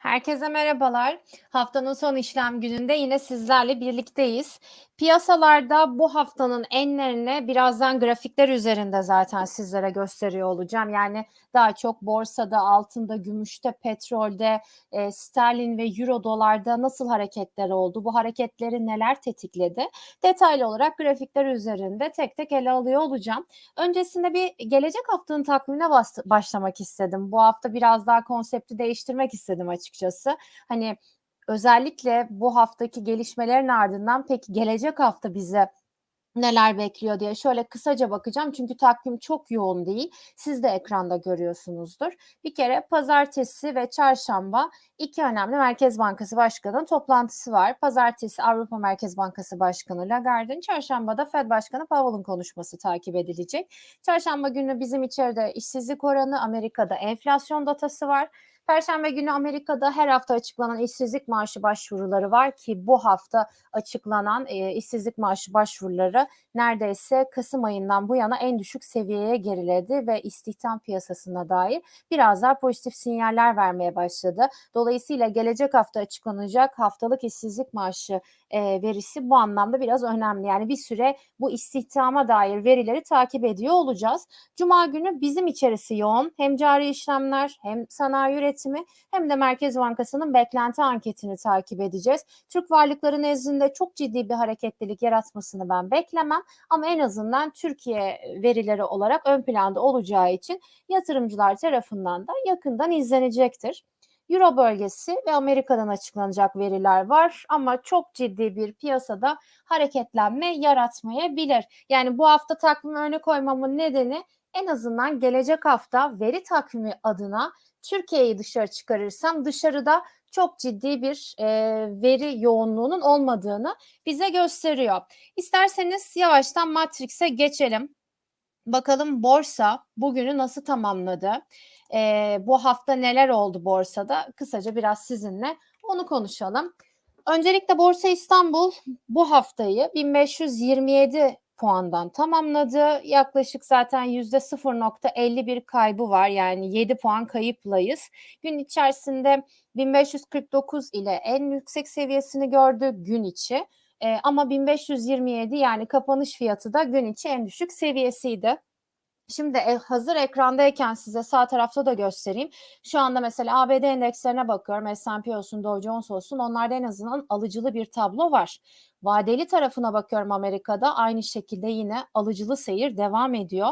Herkese merhabalar. Haftanın son işlem gününde yine sizlerle birlikteyiz. Piyasalarda bu haftanın enlerini birazdan grafikler üzerinde zaten sizlere gösteriyor olacağım. Yani daha çok borsada, altında, gümüşte, petrolde, e, sterlin ve euro dolarda nasıl hareketler oldu? Bu hareketleri neler tetikledi? Detaylı olarak grafikler üzerinde tek tek ele alıyor olacağım. Öncesinde bir gelecek haftanın takvimine başlamak istedim. Bu hafta biraz daha konsepti değiştirmek istedim açıkçası. Hani özellikle bu haftaki gelişmelerin ardından peki gelecek hafta bize neler bekliyor diye şöyle kısaca bakacağım. Çünkü takvim çok yoğun değil. Siz de ekranda görüyorsunuzdur. Bir kere pazartesi ve çarşamba iki önemli Merkez Bankası Başkanı'nın toplantısı var. Pazartesi Avrupa Merkez Bankası Başkanı Lagarde'ın, çarşamba da Fed Başkanı Powell'ın konuşması takip edilecek. Çarşamba günü bizim içeride işsizlik oranı, Amerika'da enflasyon datası var. Perşembe günü Amerika'da her hafta açıklanan işsizlik maaşı başvuruları var ki bu hafta açıklanan e, işsizlik maaşı başvuruları neredeyse Kasım ayından bu yana en düşük seviyeye geriledi ve istihdam piyasasına dair biraz daha pozitif sinyaller vermeye başladı. Dolayısıyla gelecek hafta açıklanacak haftalık işsizlik maaşı e, verisi bu anlamda biraz önemli. Yani bir süre bu istihdama dair verileri takip ediyor olacağız. Cuma günü bizim içerisi yoğun. Hem cari işlemler hem sanayi üretimi hem de Merkez Bankası'nın beklenti anketini takip edeceğiz. Türk varlıkları nezdinde çok ciddi bir hareketlilik yaratmasını ben beklemem ama en azından Türkiye verileri olarak ön planda olacağı için yatırımcılar tarafından da yakından izlenecektir. Euro bölgesi ve Amerika'dan açıklanacak veriler var ama çok ciddi bir piyasada hareketlenme yaratmayabilir. Yani bu hafta takvimi öne koymamın nedeni en azından gelecek hafta veri takvimi adına Türkiye'yi dışarı çıkarırsam dışarıda çok ciddi bir e, veri yoğunluğunun olmadığını bize gösteriyor. İsterseniz yavaştan Matrix'e geçelim. Bakalım borsa bugünü nasıl tamamladı? E, bu hafta neler oldu borsada? Kısaca biraz sizinle onu konuşalım. Öncelikle Borsa İstanbul bu haftayı 1527 puandan tamamladı. Yaklaşık zaten %0.51 kaybı var. Yani 7 puan kayıplayız. Gün içerisinde 1549 ile en yüksek seviyesini gördü gün içi. Ee, ama 1527 yani kapanış fiyatı da gün içi en düşük seviyesiydi. Şimdi e, hazır ekrandayken size sağ tarafta da göstereyim. Şu anda mesela ABD endekslerine bakıyorum. S&P olsun, Dow Jones olsun. Onlarda en azından alıcılı bir tablo var. Vadeli tarafına bakıyorum Amerika'da. Aynı şekilde yine alıcılı seyir devam ediyor.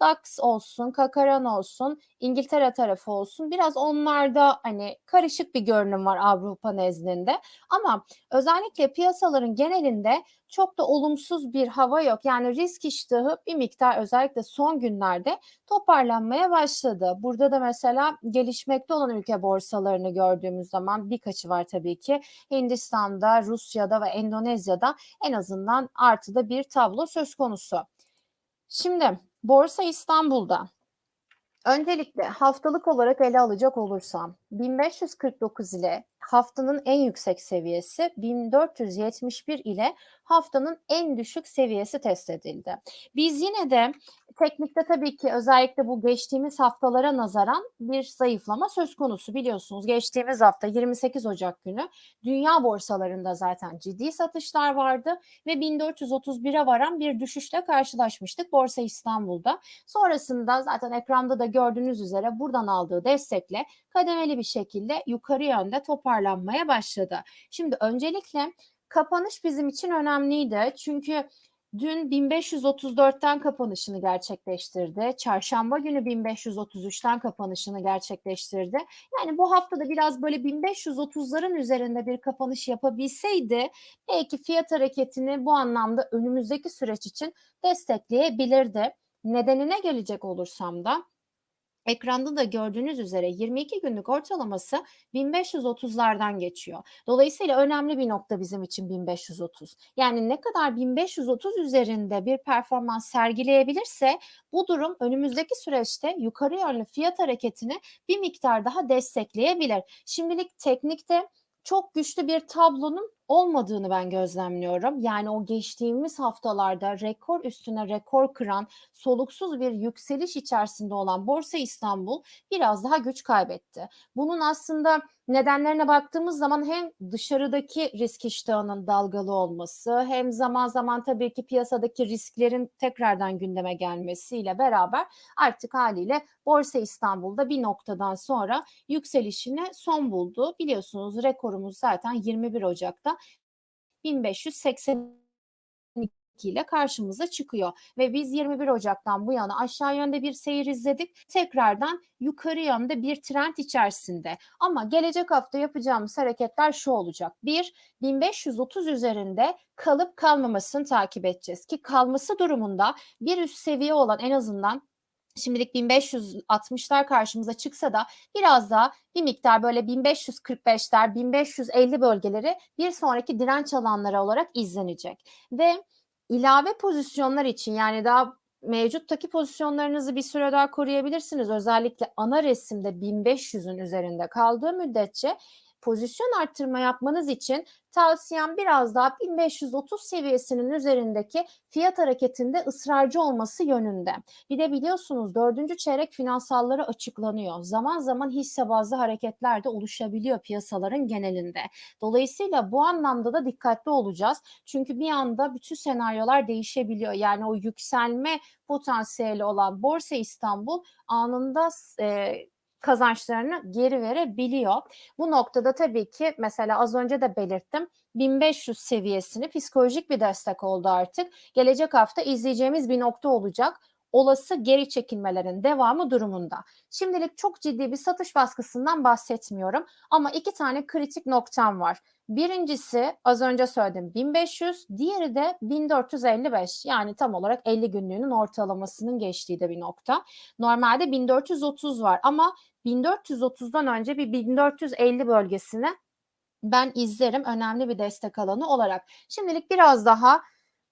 DAX olsun, Kakaran olsun, İngiltere tarafı olsun biraz onlarda hani karışık bir görünüm var Avrupa nezdinde. Ama özellikle piyasaların genelinde çok da olumsuz bir hava yok. Yani risk iştahı bir miktar özellikle son günlerde toparlanmaya başladı. Burada da mesela gelişmekte olan ülke borsalarını gördüğümüz zaman birkaçı var tabii ki. Hindistan'da, Rusya'da ve Endonezya'da en azından artıda bir tablo söz konusu. Şimdi Borsa İstanbul'da öncelikle haftalık olarak ele alacak olursam 1549 ile haftanın en yüksek seviyesi 1471 ile haftanın en düşük seviyesi test edildi. Biz yine de teknikte tabii ki özellikle bu geçtiğimiz haftalara nazaran bir zayıflama söz konusu biliyorsunuz. Geçtiğimiz hafta 28 Ocak günü dünya borsalarında zaten ciddi satışlar vardı ve 1431'e varan bir düşüşle karşılaşmıştık Borsa İstanbul'da. Sonrasında zaten ekranda da gördüğünüz üzere buradan aldığı destekle kademeli bir şekilde yukarı yönde toparlanmaya başladı. Şimdi öncelikle kapanış bizim için önemliydi. Çünkü dün 1534'ten kapanışını gerçekleştirdi. Çarşamba günü 1533'ten kapanışını gerçekleştirdi. Yani bu haftada biraz böyle 1530'ların üzerinde bir kapanış yapabilseydi belki fiyat hareketini bu anlamda önümüzdeki süreç için destekleyebilirdi. Nedenine gelecek olursam da Ekranda da gördüğünüz üzere 22 günlük ortalaması 1530'lardan geçiyor. Dolayısıyla önemli bir nokta bizim için 1530. Yani ne kadar 1530 üzerinde bir performans sergileyebilirse bu durum önümüzdeki süreçte yukarı yönlü fiyat hareketini bir miktar daha destekleyebilir. Şimdilik teknikte çok güçlü bir tablonun olmadığını ben gözlemliyorum. Yani o geçtiğimiz haftalarda rekor üstüne rekor kıran soluksuz bir yükseliş içerisinde olan Borsa İstanbul biraz daha güç kaybetti. Bunun aslında Nedenlerine baktığımız zaman hem dışarıdaki risk iştahının dalgalı olması hem zaman zaman tabii ki piyasadaki risklerin tekrardan gündeme gelmesiyle beraber artık haliyle Borsa İstanbul'da bir noktadan sonra yükselişine son buldu. Biliyorsunuz rekorumuz zaten 21 Ocak'ta 1582 ile karşımıza çıkıyor ve biz 21 Ocak'tan bu yana aşağı yönde bir seyir izledik. Tekrardan yukarı yönde bir trend içerisinde. Ama gelecek hafta yapacağımız hareketler şu olacak. Bir, 1530 üzerinde kalıp kalmamasını takip edeceğiz ki kalması durumunda bir üst seviye olan en azından Şimdilik 1560'lar karşımıza çıksa da biraz daha bir miktar böyle 1545'ler, 1550 bölgeleri bir sonraki direnç alanları olarak izlenecek. Ve ilave pozisyonlar için yani daha mevcuttaki pozisyonlarınızı bir süre daha koruyabilirsiniz. Özellikle ana resimde 1500'ün üzerinde kaldığı müddetçe pozisyon arttırma yapmanız için tavsiyem biraz daha 1530 seviyesinin üzerindeki fiyat hareketinde ısrarcı olması yönünde. Bir de biliyorsunuz dördüncü çeyrek finansalları açıklanıyor. Zaman zaman hisse bazlı hareketler de oluşabiliyor piyasaların genelinde. Dolayısıyla bu anlamda da dikkatli olacağız. Çünkü bir anda bütün senaryolar değişebiliyor. Yani o yükselme potansiyeli olan Borsa İstanbul anında e, kazançlarını geri verebiliyor. Bu noktada tabii ki mesela az önce de belirttim 1500 seviyesini psikolojik bir destek oldu artık. Gelecek hafta izleyeceğimiz bir nokta olacak olası geri çekilmelerin devamı durumunda. Şimdilik çok ciddi bir satış baskısından bahsetmiyorum ama iki tane kritik noktam var. Birincisi az önce söyledim 1500, diğeri de 1455 yani tam olarak 50 günlüğünün ortalamasının geçtiği de bir nokta. Normalde 1430 var ama 1430'dan önce bir 1450 bölgesini ben izlerim önemli bir destek alanı olarak. Şimdilik biraz daha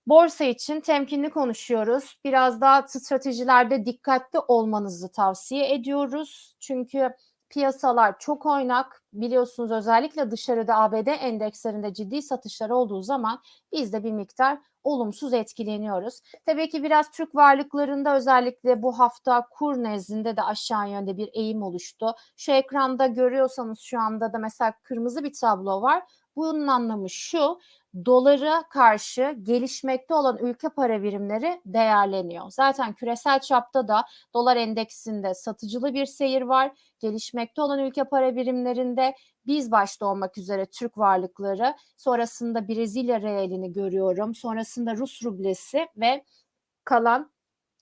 borsa için temkinli konuşuyoruz. Biraz daha stratejilerde dikkatli olmanızı tavsiye ediyoruz. Çünkü piyasalar çok oynak. Biliyorsunuz özellikle dışarıda ABD endekslerinde ciddi satışlar olduğu zaman biz de bir miktar olumsuz etkileniyoruz. Tabii ki biraz Türk varlıklarında özellikle bu hafta kur nezdinde de aşağı yönde bir eğim oluştu. Şu ekranda görüyorsanız şu anda da mesela kırmızı bir tablo var. Bunun anlamı şu, dolara karşı gelişmekte olan ülke para birimleri değerleniyor. Zaten küresel çapta da dolar endeksinde satıcılı bir seyir var. Gelişmekte olan ülke para birimlerinde biz başta olmak üzere Türk varlıkları, sonrasında Brezilya realini görüyorum, sonrasında Rus rublesi ve kalan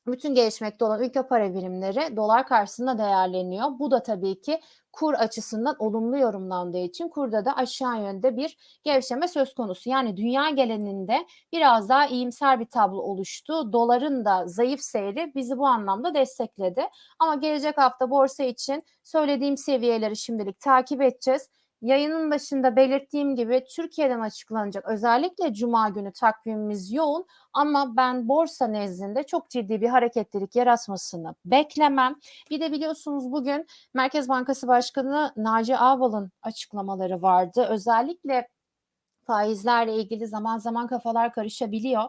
bütün gelişmekte olan ülke para birimleri dolar karşısında değerleniyor. Bu da tabii ki kur açısından olumlu yorumlandığı için kurda da aşağı yönde bir gevşeme söz konusu. Yani dünya geleninde biraz daha iyimser bir tablo oluştu. Doların da zayıf seyri bizi bu anlamda destekledi. Ama gelecek hafta borsa için söylediğim seviyeleri şimdilik takip edeceğiz. Yayının başında belirttiğim gibi Türkiye'den açıklanacak özellikle cuma günü takvimimiz yoğun ama ben borsa nezdinde çok ciddi bir hareketlilik yaratmasını beklemem. Bir de biliyorsunuz bugün Merkez Bankası Başkanı Naci Ağbal'ın açıklamaları vardı. Özellikle faizlerle ilgili zaman zaman kafalar karışabiliyor.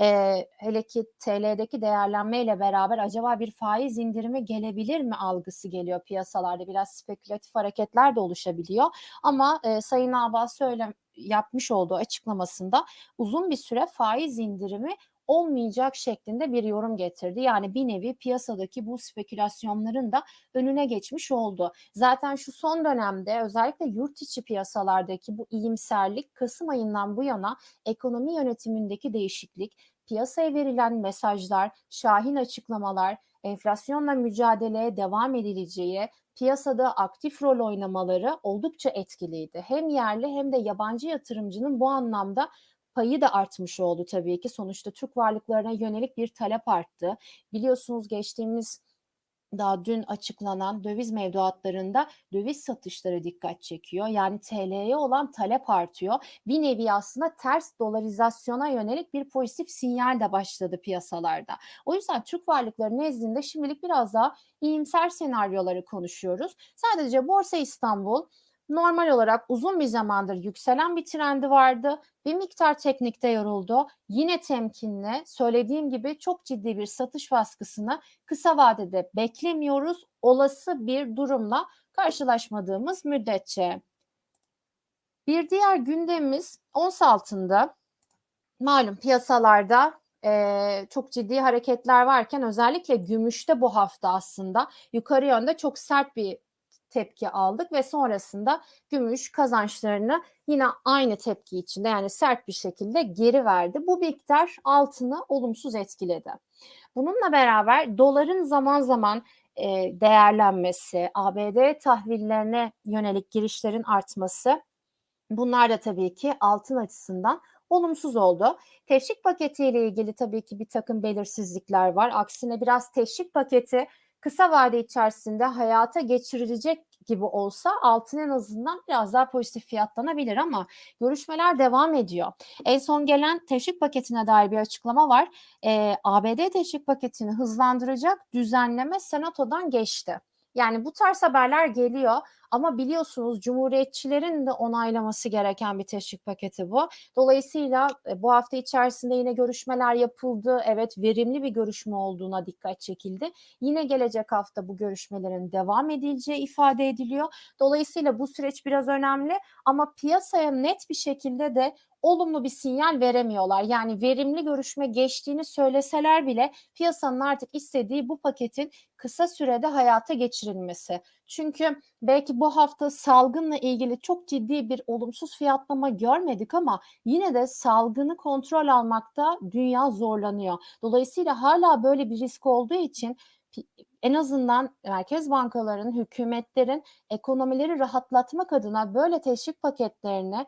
Ee, hele ki TL'deki değerlenmeyle beraber acaba bir faiz indirimi gelebilir mi algısı geliyor piyasalarda. Biraz spekülatif hareketler de oluşabiliyor. Ama e, Sayın Abbas söyle yapmış olduğu açıklamasında uzun bir süre faiz indirimi olmayacak şeklinde bir yorum getirdi. Yani bir nevi piyasadaki bu spekülasyonların da önüne geçmiş oldu. Zaten şu son dönemde özellikle yurt içi piyasalardaki bu iyimserlik Kasım ayından bu yana ekonomi yönetimindeki değişiklik, piyasaya verilen mesajlar, şahin açıklamalar, enflasyonla mücadeleye devam edileceği, piyasada aktif rol oynamaları oldukça etkiliydi. Hem yerli hem de yabancı yatırımcının bu anlamda payı da artmış oldu tabii ki. Sonuçta Türk varlıklarına yönelik bir talep arttı. Biliyorsunuz geçtiğimiz daha dün açıklanan döviz mevduatlarında döviz satışları dikkat çekiyor. Yani TL'ye olan talep artıyor. Bir nevi aslında ters dolarizasyona yönelik bir pozitif sinyal de başladı piyasalarda. O yüzden Türk varlıkları nezdinde şimdilik biraz daha iyimser senaryoları konuşuyoruz. Sadece Borsa İstanbul normal olarak uzun bir zamandır yükselen bir trendi vardı. Bir miktar teknikte yoruldu. Yine temkinli. Söylediğim gibi çok ciddi bir satış baskısını kısa vadede beklemiyoruz. Olası bir durumla karşılaşmadığımız müddetçe. Bir diğer gündemimiz ons altında malum piyasalarda e, çok ciddi hareketler varken özellikle gümüşte bu hafta aslında yukarı yönde çok sert bir tepki aldık ve sonrasında gümüş kazançlarını yine aynı tepki içinde yani sert bir şekilde geri verdi. Bu miktar altını olumsuz etkiledi. Bununla beraber doların zaman zaman e, değerlenmesi, ABD tahvillerine yönelik girişlerin artması bunlar da tabii ki altın açısından olumsuz oldu. Teşvik paketiyle ilgili tabii ki bir takım belirsizlikler var. Aksine biraz teşvik paketi kısa vade içerisinde hayata geçirilecek gibi olsa altın en azından biraz daha pozitif fiyatlanabilir ama görüşmeler devam ediyor. En son gelen teşvik paketine dair bir açıklama var. Ee, ABD teşvik paketini hızlandıracak düzenleme senatodan geçti. Yani bu tarz haberler geliyor ama biliyorsunuz cumhuriyetçilerin de onaylaması gereken bir teşvik paketi bu. Dolayısıyla e, bu hafta içerisinde yine görüşmeler yapıldı. Evet verimli bir görüşme olduğuna dikkat çekildi. Yine gelecek hafta bu görüşmelerin devam edileceği ifade ediliyor. Dolayısıyla bu süreç biraz önemli ama piyasaya net bir şekilde de olumlu bir sinyal veremiyorlar. Yani verimli görüşme geçtiğini söyleseler bile piyasanın artık istediği bu paketin kısa sürede hayata geçirilmesi. Çünkü belki bu hafta salgınla ilgili çok ciddi bir olumsuz fiyatlama görmedik ama yine de salgını kontrol almakta dünya zorlanıyor. Dolayısıyla hala böyle bir risk olduğu için en azından merkez bankaların, hükümetlerin ekonomileri rahatlatmak adına böyle teşvik paketlerini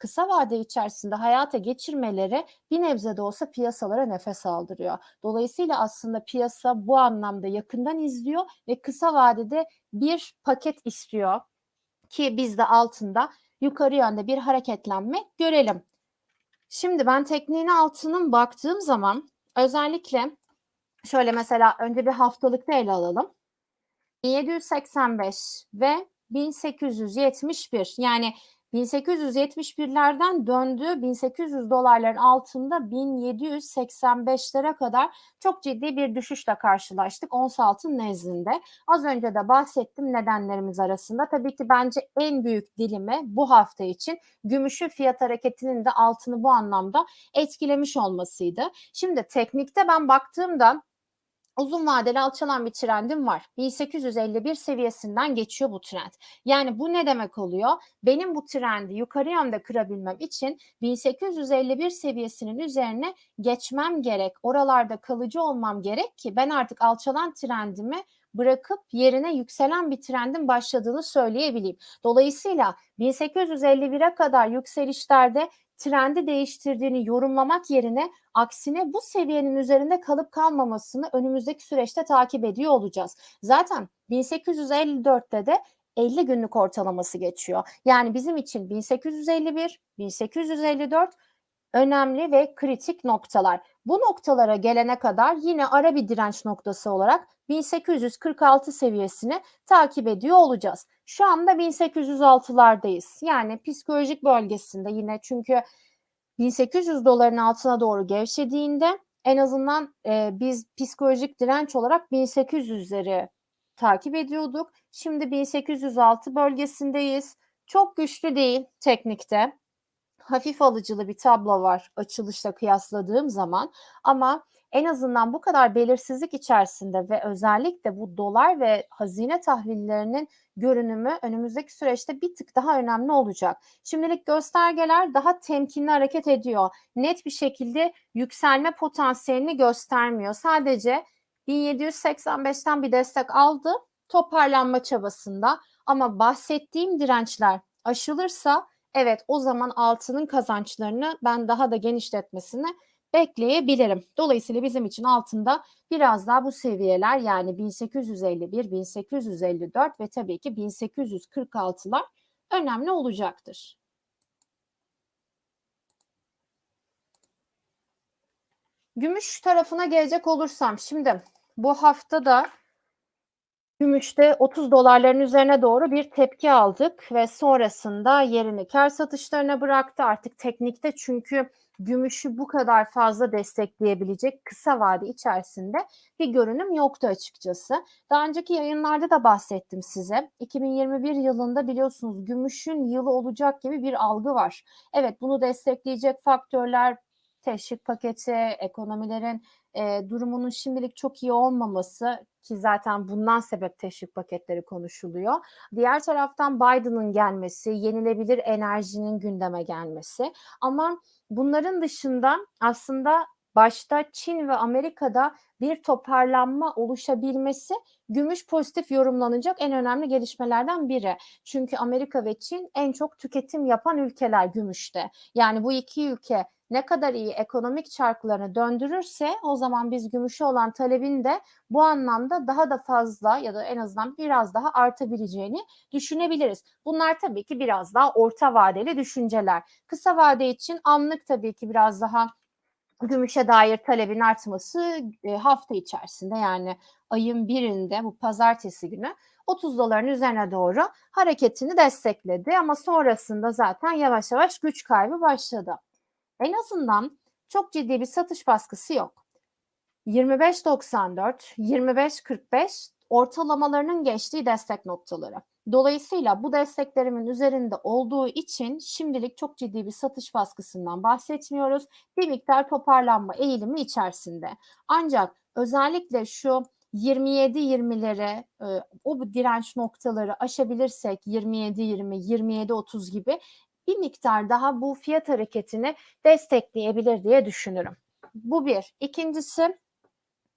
kısa vade içerisinde hayata geçirmeleri bir nebze de olsa piyasalara nefes aldırıyor. Dolayısıyla aslında piyasa bu anlamda yakından izliyor ve kısa vadede bir paket istiyor ki biz de altında yukarı yönde bir hareketlenme görelim. Şimdi ben tekniğine altının baktığım zaman özellikle şöyle mesela önce bir haftalıkta ele alalım. 1785 ve 1871 yani 1871'lerden döndü 1800 dolarların altında 1785'lere kadar çok ciddi bir düşüşle karşılaştık ons altın nezdinde. Az önce de bahsettim nedenlerimiz arasında. Tabii ki bence en büyük dilimi bu hafta için gümüşün fiyat hareketinin de altını bu anlamda etkilemiş olmasıydı. Şimdi teknikte ben baktığımda uzun vadeli alçalan bir trendim var. 1851 seviyesinden geçiyor bu trend. Yani bu ne demek oluyor? Benim bu trendi yukarı yönde kırabilmem için 1851 seviyesinin üzerine geçmem gerek. Oralarda kalıcı olmam gerek ki ben artık alçalan trendimi bırakıp yerine yükselen bir trendin başladığını söyleyebileyim. Dolayısıyla 1851'e kadar yükselişlerde trendi değiştirdiğini yorumlamak yerine aksine bu seviyenin üzerinde kalıp kalmamasını önümüzdeki süreçte takip ediyor olacağız. Zaten 1854'te de 50 günlük ortalaması geçiyor. Yani bizim için 1851, 1854 önemli ve kritik noktalar. Bu noktalara gelene kadar yine ara bir direnç noktası olarak 1846 seviyesini takip ediyor olacağız. Şu anda 1806'lardayız. Yani psikolojik bölgesinde yine çünkü 1800 doların altına doğru gevşediğinde en azından e, biz psikolojik direnç olarak 1800'leri takip ediyorduk. Şimdi 1806 bölgesindeyiz. Çok güçlü değil teknikte hafif alıcılı bir tablo var açılışla kıyasladığım zaman ama en azından bu kadar belirsizlik içerisinde ve özellikle bu dolar ve hazine tahvillerinin görünümü önümüzdeki süreçte bir tık daha önemli olacak. Şimdilik göstergeler daha temkinli hareket ediyor. Net bir şekilde yükselme potansiyelini göstermiyor. Sadece 1785'ten bir destek aldı toparlanma çabasında ama bahsettiğim dirençler aşılırsa evet o zaman altının kazançlarını ben daha da genişletmesini bekleyebilirim. Dolayısıyla bizim için altında biraz daha bu seviyeler yani 1851, 1854 ve tabii ki 1846'lar önemli olacaktır. Gümüş tarafına gelecek olursam şimdi bu hafta da Gümüşte 30 dolarların üzerine doğru bir tepki aldık ve sonrasında yerini kar satışlarına bıraktı. Artık teknikte çünkü gümüşü bu kadar fazla destekleyebilecek kısa vade içerisinde bir görünüm yoktu açıkçası. Daha önceki yayınlarda da bahsettim size. 2021 yılında biliyorsunuz gümüşün yılı olacak gibi bir algı var. Evet bunu destekleyecek faktörler teşvik paketi, ekonomilerin e, durumunun şimdilik çok iyi olmaması ki zaten bundan sebep teşvik paketleri konuşuluyor. Diğer taraftan Biden'ın gelmesi, yenilebilir enerjinin gündeme gelmesi ama bunların dışında aslında başta Çin ve Amerika'da bir toparlanma oluşabilmesi gümüş pozitif yorumlanacak en önemli gelişmelerden biri. Çünkü Amerika ve Çin en çok tüketim yapan ülkeler gümüşte. Yani bu iki ülke ne kadar iyi ekonomik çarklarını döndürürse o zaman biz gümüşe olan talebin de bu anlamda daha da fazla ya da en azından biraz daha artabileceğini düşünebiliriz. Bunlar tabii ki biraz daha orta vadeli düşünceler. Kısa vade için anlık tabii ki biraz daha gümüşe dair talebin artması e, hafta içerisinde yani ayın birinde bu pazartesi günü 30 doların üzerine doğru hareketini destekledi ama sonrasında zaten yavaş yavaş güç kaybı başladı. En azından çok ciddi bir satış baskısı yok. 25.94, 25.45 ortalamalarının geçtiği destek noktaları. Dolayısıyla bu desteklerimin üzerinde olduğu için şimdilik çok ciddi bir satış baskısından bahsetmiyoruz. Bir miktar toparlanma eğilimi içerisinde. Ancak özellikle şu 27-20'lere e, o direnç noktaları aşabilirsek 27-20, 27-30 gibi bir miktar daha bu fiyat hareketini destekleyebilir diye düşünürüm. Bu bir. İkincisi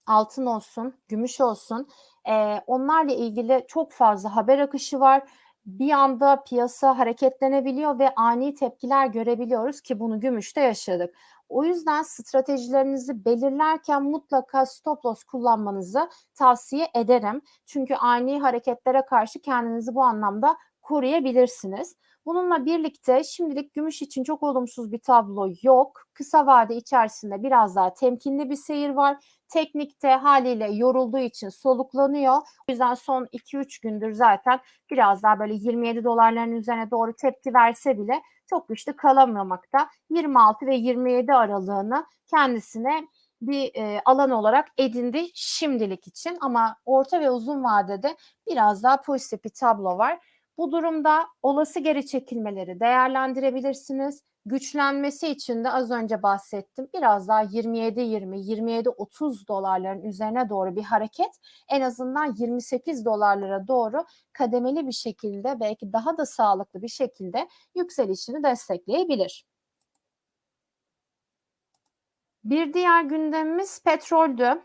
altın olsun, gümüş olsun. E, onlarla ilgili çok fazla haber akışı var. Bir anda piyasa hareketlenebiliyor ve ani tepkiler görebiliyoruz ki bunu gümüşte yaşadık. O yüzden stratejilerinizi belirlerken mutlaka stop loss kullanmanızı tavsiye ederim. Çünkü ani hareketlere karşı kendinizi bu anlamda koruyabilirsiniz. Bununla birlikte şimdilik gümüş için çok olumsuz bir tablo yok. Kısa vade içerisinde biraz daha temkinli bir seyir var. Teknikte haliyle yorulduğu için soluklanıyor. O yüzden son 2-3 gündür zaten biraz daha böyle 27 dolarların üzerine doğru tepki verse bile çok güçlü kalamamakta. 26 ve 27 aralığını kendisine bir e, alan olarak edindi şimdilik için ama orta ve uzun vadede biraz daha pozitif bir tablo var. Bu durumda olası geri çekilmeleri değerlendirebilirsiniz. Güçlenmesi için de az önce bahsettim. Biraz daha 27-20, 27-30 dolarların üzerine doğru bir hareket en azından 28 dolarlara doğru kademeli bir şekilde belki daha da sağlıklı bir şekilde yükselişini destekleyebilir. Bir diğer gündemimiz petroldü.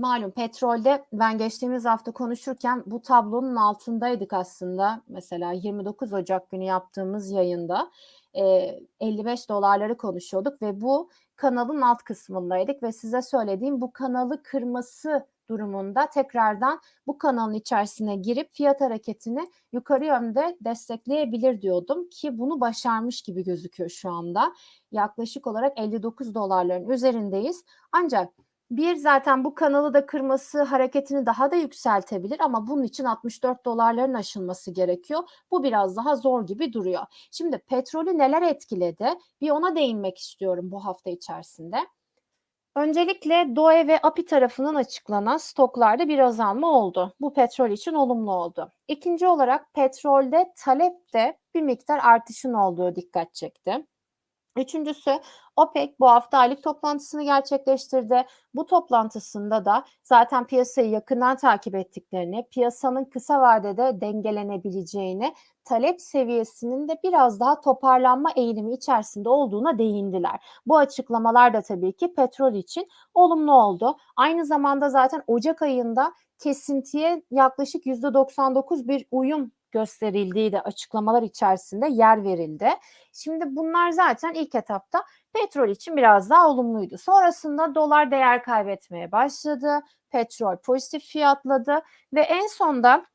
Malum petrolde ben geçtiğimiz hafta konuşurken bu tablonun altındaydık aslında. Mesela 29 Ocak günü yaptığımız yayında e, 55 dolarları konuşuyorduk ve bu kanalın alt kısmındaydık ve size söylediğim bu kanalı kırması durumunda tekrardan bu kanalın içerisine girip fiyat hareketini yukarı yönde destekleyebilir diyordum ki bunu başarmış gibi gözüküyor şu anda. Yaklaşık olarak 59 dolarların üzerindeyiz. Ancak bir zaten bu kanalı da kırması hareketini daha da yükseltebilir ama bunun için 64 dolarların aşılması gerekiyor. Bu biraz daha zor gibi duruyor. Şimdi petrolü neler etkiledi? Bir ona değinmek istiyorum bu hafta içerisinde. Öncelikle DOE ve API tarafından açıklanan stoklarda bir azalma oldu. Bu petrol için olumlu oldu. İkinci olarak petrolde talepte bir miktar artışın olduğu dikkat çekti. Üçüncüsü OPEC bu hafta aylık toplantısını gerçekleştirdi. Bu toplantısında da zaten piyasayı yakından takip ettiklerini, piyasanın kısa vadede dengelenebileceğini, talep seviyesinin de biraz daha toparlanma eğilimi içerisinde olduğuna değindiler. Bu açıklamalar da tabii ki petrol için olumlu oldu. Aynı zamanda zaten Ocak ayında kesintiye yaklaşık %99 bir uyum gösterildiği de açıklamalar içerisinde yer verildi. Şimdi bunlar zaten ilk etapta petrol için biraz daha olumluydu. Sonrasında dolar değer kaybetmeye başladı. Petrol pozitif fiyatladı ve en sonda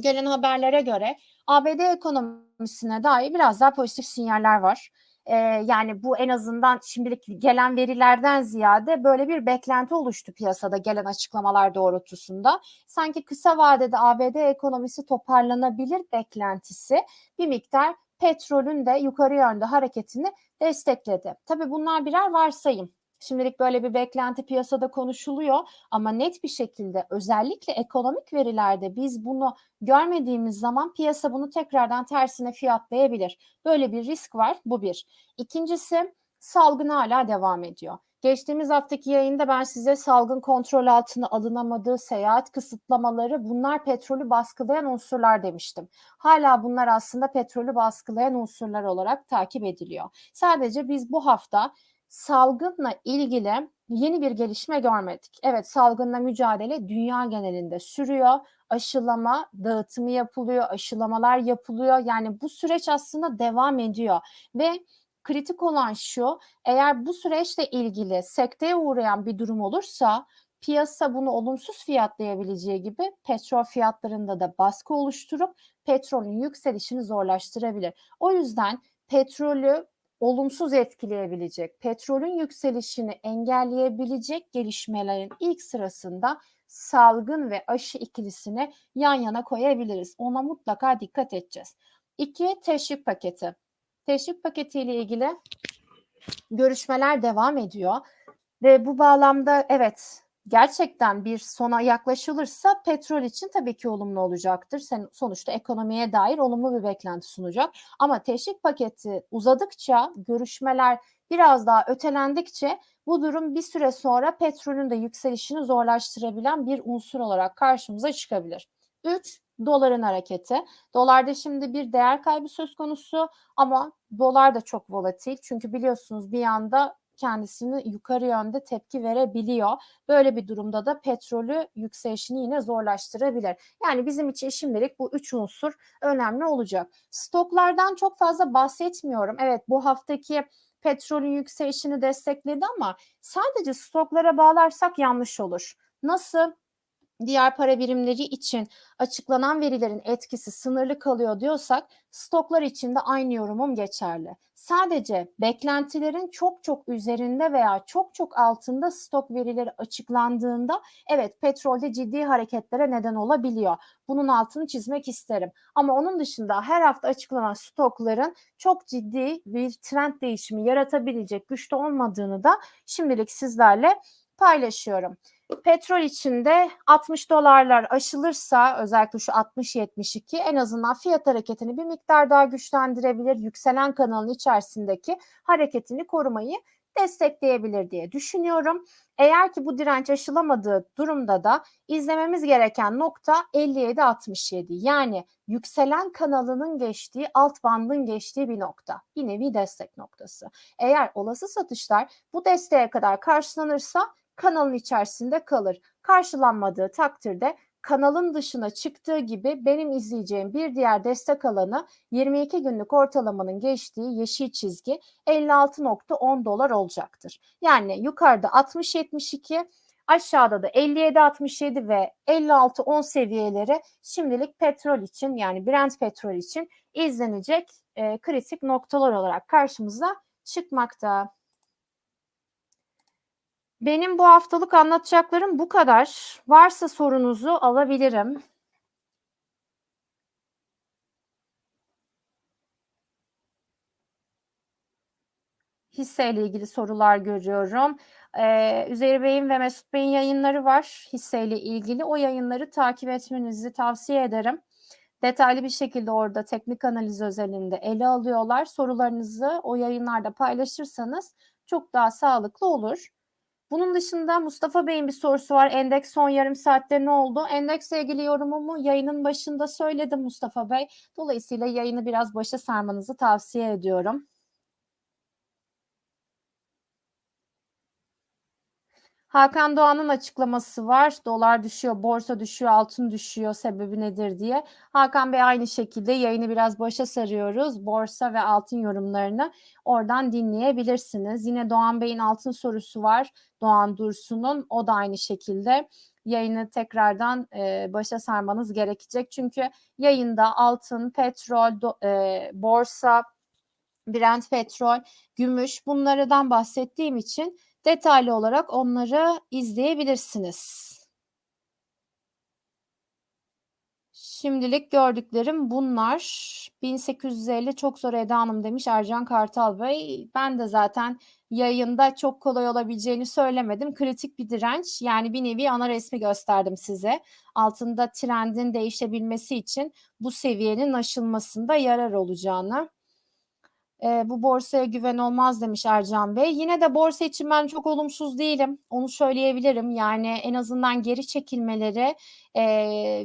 gelen haberlere göre ABD ekonomisine dair biraz daha pozitif sinyaller var. Ee, yani bu en azından şimdilik gelen verilerden ziyade böyle bir beklenti oluştu piyasada gelen açıklamalar doğrultusunda. Sanki kısa vadede ABD ekonomisi toparlanabilir beklentisi bir miktar petrolün de yukarı yönde hareketini destekledi. Tabii bunlar birer varsayım. Şimdilik böyle bir beklenti piyasada konuşuluyor ama net bir şekilde özellikle ekonomik verilerde biz bunu görmediğimiz zaman piyasa bunu tekrardan tersine fiyatlayabilir. Böyle bir risk var. Bu bir. İkincisi salgın hala devam ediyor. Geçtiğimiz haftaki yayında ben size salgın kontrol altına alınamadığı seyahat kısıtlamaları bunlar petrolü baskılayan unsurlar demiştim. Hala bunlar aslında petrolü baskılayan unsurlar olarak takip ediliyor. Sadece biz bu hafta salgınla ilgili yeni bir gelişme görmedik. Evet salgınla mücadele dünya genelinde sürüyor. Aşılama dağıtımı yapılıyor, aşılamalar yapılıyor. Yani bu süreç aslında devam ediyor ve kritik olan şu eğer bu süreçle ilgili sekteye uğrayan bir durum olursa piyasa bunu olumsuz fiyatlayabileceği gibi petrol fiyatlarında da baskı oluşturup petrolün yükselişini zorlaştırabilir. O yüzden petrolü olumsuz etkileyebilecek, petrolün yükselişini engelleyebilecek gelişmelerin ilk sırasında salgın ve aşı ikilisini yan yana koyabiliriz. Ona mutlaka dikkat edeceğiz. İki, teşvik paketi. Teşvik paketiyle ilgili görüşmeler devam ediyor ve bu bağlamda evet gerçekten bir sona yaklaşılırsa petrol için tabii ki olumlu olacaktır. Sen, sonuçta ekonomiye dair olumlu bir beklenti sunacak. Ama teşvik paketi uzadıkça, görüşmeler biraz daha ötelendikçe bu durum bir süre sonra petrolün de yükselişini zorlaştırabilen bir unsur olarak karşımıza çıkabilir. 3. Doların hareketi. Dolarda şimdi bir değer kaybı söz konusu ama dolar da çok volatil. Çünkü biliyorsunuz bir yanda kendisini yukarı yönde tepki verebiliyor. Böyle bir durumda da petrolü yükselişini yine zorlaştırabilir. Yani bizim için şimdilik bu üç unsur önemli olacak. Stoklardan çok fazla bahsetmiyorum. Evet bu haftaki petrolün yükselişini destekledi ama sadece stoklara bağlarsak yanlış olur. Nasıl? Diğer para birimleri için açıklanan verilerin etkisi sınırlı kalıyor diyorsak stoklar için de aynı yorumum geçerli. Sadece beklentilerin çok çok üzerinde veya çok çok altında stok verileri açıklandığında evet petrolde ciddi hareketlere neden olabiliyor. Bunun altını çizmek isterim. Ama onun dışında her hafta açıklanan stokların çok ciddi bir trend değişimi yaratabilecek güçte olmadığını da şimdilik sizlerle paylaşıyorum. Petrol içinde 60 dolarlar aşılırsa özellikle şu 60-72 en azından fiyat hareketini bir miktar daha güçlendirebilir. Yükselen kanalın içerisindeki hareketini korumayı destekleyebilir diye düşünüyorum. Eğer ki bu direnç aşılamadığı durumda da izlememiz gereken nokta 57-67 yani yükselen kanalının geçtiği alt bandın geçtiği bir nokta. Yine bir destek noktası. Eğer olası satışlar bu desteğe kadar karşılanırsa kanalın içerisinde kalır. Karşılanmadığı takdirde kanalın dışına çıktığı gibi benim izleyeceğim bir diğer destek alanı 22 günlük ortalamanın geçtiği yeşil çizgi 56.10 dolar olacaktır. Yani yukarıda 60-72 aşağıda da 57-67 ve 56-10 seviyeleri şimdilik petrol için yani Brent petrol için izlenecek e, kritik noktalar olarak karşımıza çıkmakta. Benim bu haftalık anlatacaklarım bu kadar. Varsa sorunuzu alabilirim. Hisseyle ilgili sorular görüyorum. Ee, Üzeyir Bey'in ve Mesut Bey'in yayınları var hisseyle ilgili. O yayınları takip etmenizi tavsiye ederim. Detaylı bir şekilde orada teknik analiz özelinde ele alıyorlar. Sorularınızı o yayınlarda paylaşırsanız çok daha sağlıklı olur. Bunun dışında Mustafa Bey'in bir sorusu var. Endeks son yarım saatte ne oldu? Endeksle ilgili yorumumu yayının başında söyledim Mustafa Bey. Dolayısıyla yayını biraz başa sarmanızı tavsiye ediyorum. Hakan Doğan'ın açıklaması var. Dolar düşüyor, borsa düşüyor, altın düşüyor. Sebebi nedir diye. Hakan Bey aynı şekilde yayını biraz başa sarıyoruz. Borsa ve altın yorumlarını oradan dinleyebilirsiniz. Yine Doğan Bey'in altın sorusu var. Doğan Dursun'un o da aynı şekilde yayını tekrardan e, başa sarmanız gerekecek. Çünkü yayında altın, petrol, do, e, borsa, Brent petrol, gümüş bunlardan bahsettiğim için detaylı olarak onları izleyebilirsiniz. Şimdilik gördüklerim bunlar. 1850 çok zor Eda Hanım demiş Ercan Kartal Bey. Ben de zaten yayında çok kolay olabileceğini söylemedim. Kritik bir direnç yani bir nevi ana resmi gösterdim size. Altında trendin değişebilmesi için bu seviyenin aşılmasında yarar olacağını. E, bu borsaya güven olmaz demiş Ercan Bey. Yine de borsa için ben çok olumsuz değilim. Onu söyleyebilirim. Yani en azından geri çekilmeleri e,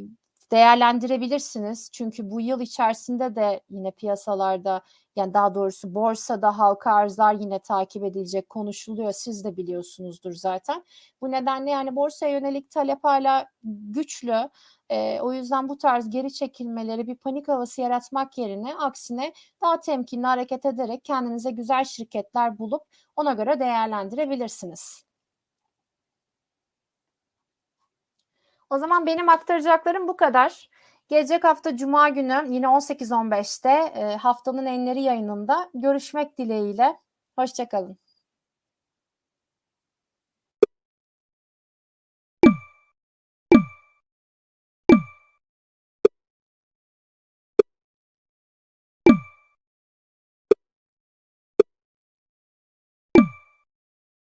değerlendirebilirsiniz. Çünkü bu yıl içerisinde de yine piyasalarda yani daha doğrusu borsada halka arzlar yine takip edilecek konuşuluyor. Siz de biliyorsunuzdur zaten. Bu nedenle yani borsaya yönelik talep hala güçlü. E, o yüzden bu tarz geri çekilmeleri bir panik havası yaratmak yerine aksine daha temkinli hareket ederek kendinize güzel şirketler bulup ona göre değerlendirebilirsiniz. O zaman benim aktaracaklarım bu kadar. Gelecek hafta Cuma günü yine 18.15'te e, haftanın enleri yayınında görüşmek dileğiyle. Hoşçakalın.